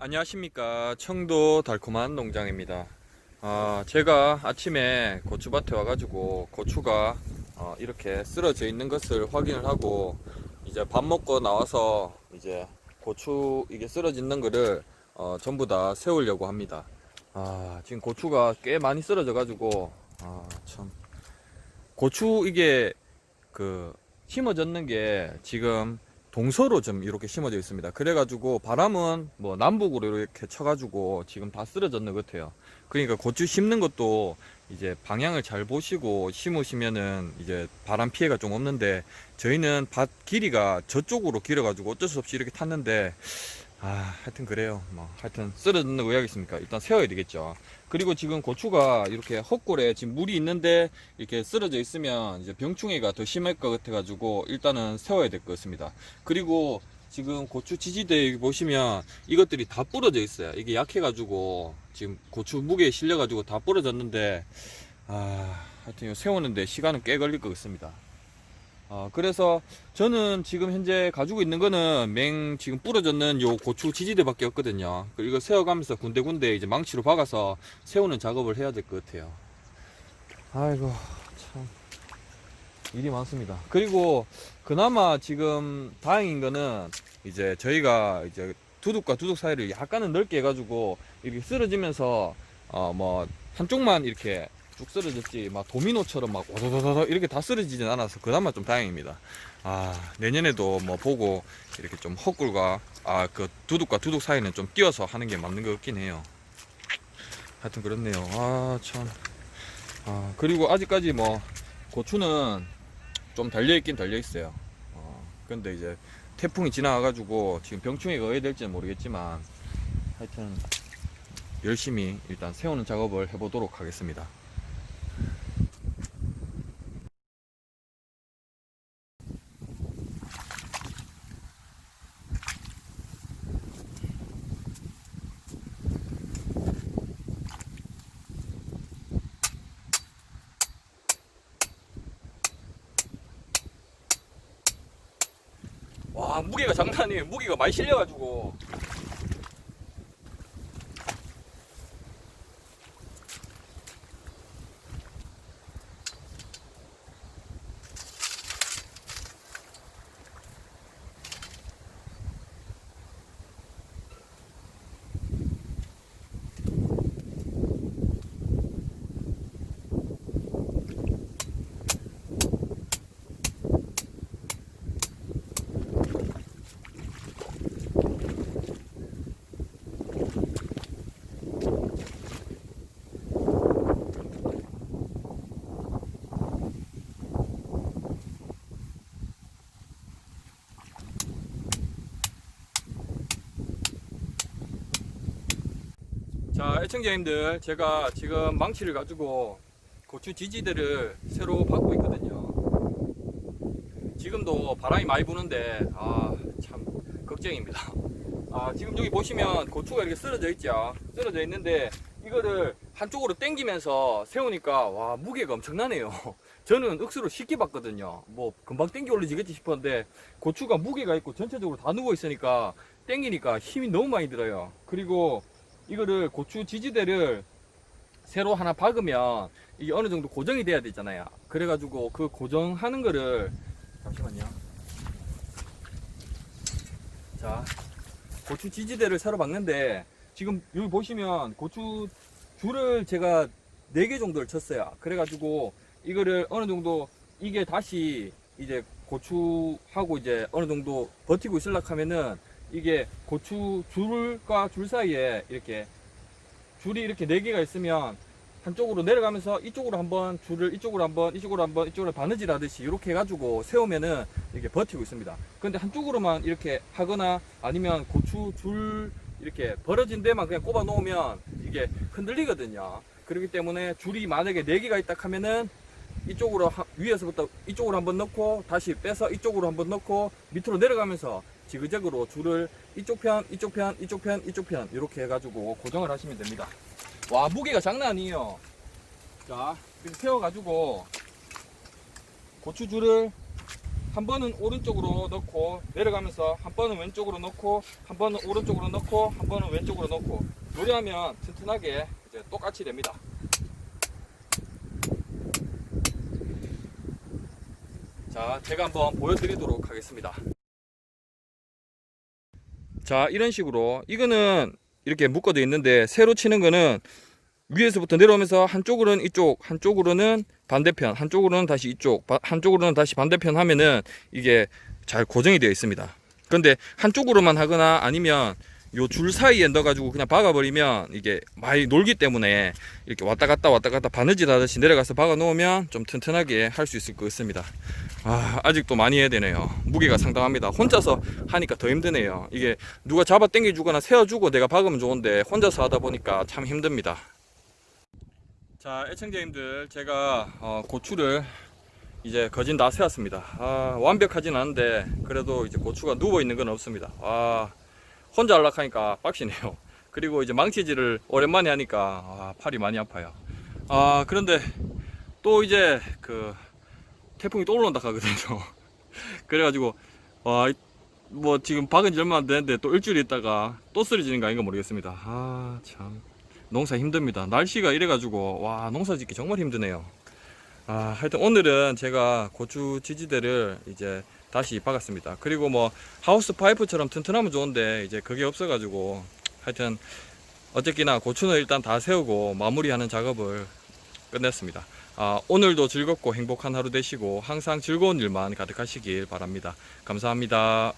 안녕하십니까. 청도 달콤한 농장입니다. 아, 제가 아침에 고추밭에 와가지고 고추가 어, 이렇게 쓰러져 있는 것을 확인을 하고 이제 밥 먹고 나와서 이제 고추 이게 쓰러져 있는 거를 어, 전부 다 세우려고 합니다. 아, 지금 고추가 꽤 많이 쓰러져 가지고 아, 참. 고추 이게 그 심어졌는 게 지금 동서로 좀 이렇게 심어져 있습니다. 그래가지고 바람은 뭐 남북으로 이렇게 쳐가지고 지금 다 쓰러졌는 것 같아요. 그러니까 고추 심는 것도 이제 방향을 잘 보시고 심으시면은 이제 바람 피해가 좀 없는데 저희는 밭 길이가 저쪽으로 길어가지고 어쩔 수 없이 이렇게 탔는데 아 하여튼 그래요. 뭐 하여튼 쓰러졌는 거 왜하겠습니까? 일단 세워야 되겠죠. 그리고 지금 고추가 이렇게 헛골에 지금 물이 있는데 이렇게 쓰러져 있으면 이제 병충해가 더 심할 것 같아 가지고 일단은 세워야 될 것 같습니다. 그리고 지금 고추 지지대 보시면 이것들이 다 부러져 있어요. 이게 약해 가지고 지금 고추 무게에 실려 가지고 다 부러졌는데 아 하여튼 세우는데 시간은 꽤 걸릴 것 같습니다. 아, 그래서 저는 지금 현재 가지고 있는 거는 맹 지금 부러졌는 요 고추 지지대밖에 없거든요. 그리고 이거 세워가면서 군데군데 이제 망치로 박아서 세우는 작업을 해야 될 것 같아요. 아이고 참 일이 많습니다. 그리고 그나마 지금 다행인 거는 이제 저희가 이제 두둑과 두둑 사이를 약간은 넓게 해가지고 이렇게 쓰러지면서 어 뭐 한쪽만 이렇게 쭉 쓰러졌지 막 도미노처럼 막 오도도도 이렇게 다 쓰러지진 않아서 그나마 좀 다행입니다. 아 내년에도 뭐 보고 이렇게 좀 헛굴과 아 그 두둑과 두둑 사이는 좀 띄어서 하는 게 맞는 것 같긴 해요. 하여튼 그렇네요. 아 참. 아 그리고 아직까지 뭐 고추는 좀 달려 있긴 달려 있어요. 어 근데 이제 태풍이 지나가가지고 지금 병충해가 어디 될지는 모르겠지만 하여튼 열심히 일단 세우는 작업을 해보도록 하겠습니다. 와 무게가 장난 아니에요. 무게가 많이 실려가지고 자, 애청자님들, 제가 지금 망치를 가지고 고추 지지대를 새로 받고 있거든요. 지금도 바람이 많이 부는데, 아, 참, 걱정입니다. 아, 지금 여기 보시면 고추가 이렇게 쓰러져 있죠. 쓰러져 있는데, 이거를 한쪽으로 당기면서 세우니까, 와, 무게가 엄청나네요. 저는 억수로 쉽게 봤거든요. 뭐, 금방 당겨 올리지겠지 싶었는데, 고추가 무게가 있고 전체적으로 다 누워 있으니까, 당기니까 힘이 너무 많이 들어요. 그리고, 이거를 고추 지지대를 새로 하나 박으면 이게 어느 정도 고정이 돼야 되잖아요. 그래가지고 그 고정하는 거를 잠시만요. 자, 고추 지지대를 새로 박는데 지금 여기 보시면 고추 줄을 제가 4개 정도를 쳤어요. 그래가지고 이거를 어느 정도 이게 다시 이제 고추하고 이제 어느 정도 버티고 있으려고 하면은 이게 고추 줄과 줄 사이에 이렇게 줄이 이렇게 네 개가 있으면 한쪽으로 내려가면서 이쪽으로 한번 줄을 이쪽으로 한번 이쪽으로 한번 이쪽으로 바느질 하듯이 이렇게 해가지고 세우면은 이렇게 버티고 있습니다. 근데 한쪽으로만 이렇게 하거나 아니면 고추 줄 이렇게 벌어진 데만 그냥 꼽아 놓으면 이게 흔들리거든요. 그렇기 때문에 줄이 만약에 네 개가 있다 하면은 이쪽으로 하- 위에서부터 이쪽으로 한번 넣고 다시 빼서 이쪽으로 한번 넣고 밑으로 내려가면서 지그재그로 줄을 이쪽 편, 이쪽 편, 이쪽 편, 이쪽 편 이렇게 해가지고 고정을 하시면 됩니다. 와 무게가 장난 아니에요. 자 이렇게 세워가지고 고추줄을 한 번은 오른쪽으로 넣고 내려가면서 한 번은 왼쪽으로 넣고 한 번은 오른쪽으로 넣고 한 번은 왼쪽으로 넣고 요리하면 튼튼하게 이제 똑같이 됩니다. 자, 제가 한번 보여드리도록 하겠습니다. 자, 이런 식으로 이거는 이렇게 묶어져 있는데 새로 치는 거는 위에서부터 내려오면서 한쪽으로는 이쪽, 한쪽으로는 반대편, 한쪽으로는 다시 이쪽, 바- 한쪽으로는 다시 반대편 하면은 이게 잘 고정이 되어 있습니다. 그런데 한쪽으로만 하거나 아니면 요 줄 사이에 넣어가지고 그냥 박아버리면 이게 많이 놀기 때문에 이렇게 왔다 갔다 왔다 갔다 바느질 하듯이 내려가서 박아 놓으면 좀 튼튼하게 할 수 있을 것 같습니다. 아, 아직도 많이 해야 되네요. 무게가 상당합니다. 혼자서 하니까 더 힘드네요. 이게 누가 잡아 당겨주거나 세워주고 내가 박으면 좋은데 혼자서 하다 보니까 참 힘듭니다. 자, 애청자님들, 제가 어, 고추를 이제 거진 다 세웠습니다. 아, 완벽하진 않은데 그래도 이제 고추가 누워 있는 건 없습니다. 아, 혼자 하려니까 빡시네요. 그리고 이제 망치질을 오랜만에 하니까 아, 팔이 많이 아파요. 아, 그런데 또 이제 그 태풍이 또 올라온다 하거든요. 그래가지고 와, 뭐 지금 박은 지 얼마 안 됐는데 또 일주일 있다가 또 쓰러지는 거 아닌가 모르겠습니다. 아, 참. 농사 힘듭니다. 날씨가 이래가지고 와 농사 짓기 정말 힘드네요. 아 하여튼 오늘은 제가 고추 지지대를 이제 다시 박았습니다. 그리고 뭐 하우스 파이프처럼 튼튼하면 좋은데 이제 그게 없어가지고 하여튼 어쨌거나 고추는 일단 다 세우고 마무리하는 작업을 끝냈습니다. 아, 오늘도 즐겁고 행복한 하루 되시고 항상 즐거운 일만 가득하시길 바랍니다. 감사합니다.